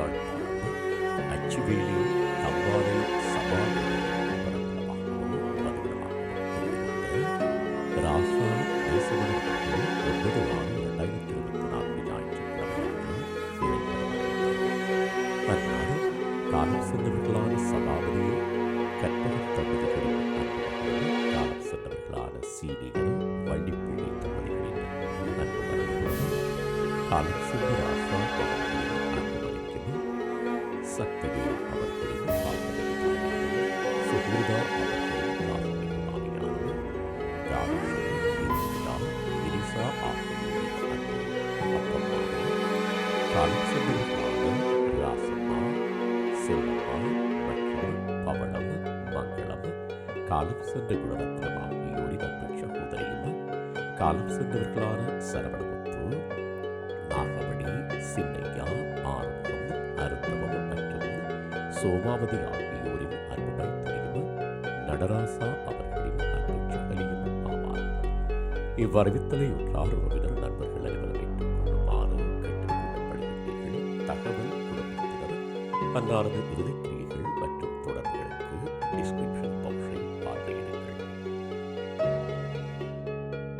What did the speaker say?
யாழ்ப்பாணம் அச்சுவேலி தம்பாலை சமாதி ராசா தேசவனம் ஒன்பது ஆறு இரண்டாயிரத்தி இருபத்தி நான்கு ஞாயிற்றுக்கிழமை அன்னாறு காலம் சென்றவர்களான சபாபதி கற்பக காலம் சென்றவர்களான சீனிகள் அன்பு காலம் சென்ற ராசா மற்றும் பவளம் மங்களம் காலம் சென்ற குணரத்னம் ஆகியோரின் அன்பு சகோதரியும் காலம் சென்றவர்களான சரவணமுத்து நாகமணி சின்னையா சோமாவதி ஆகியோரின் அன்பு மைத்திரியும் நடராசா அவர்களின் அன்பு சகலியும் ஆவார். இவ்வறிவித்தலை உற்றார் உறவினர் நண்பர்கள் அனைவரும் ஏற்றுக்கொள்ளுமாறு கேட்டுக்கொள்ளப்படுகின்றீர்கள். தகவல் குடும்பத்தினர் அன்னாரது இறுதிக்கிரியைகள் மற்றும் தொடர்புகளுக்கு டிஸ்கிரிப்ஷன்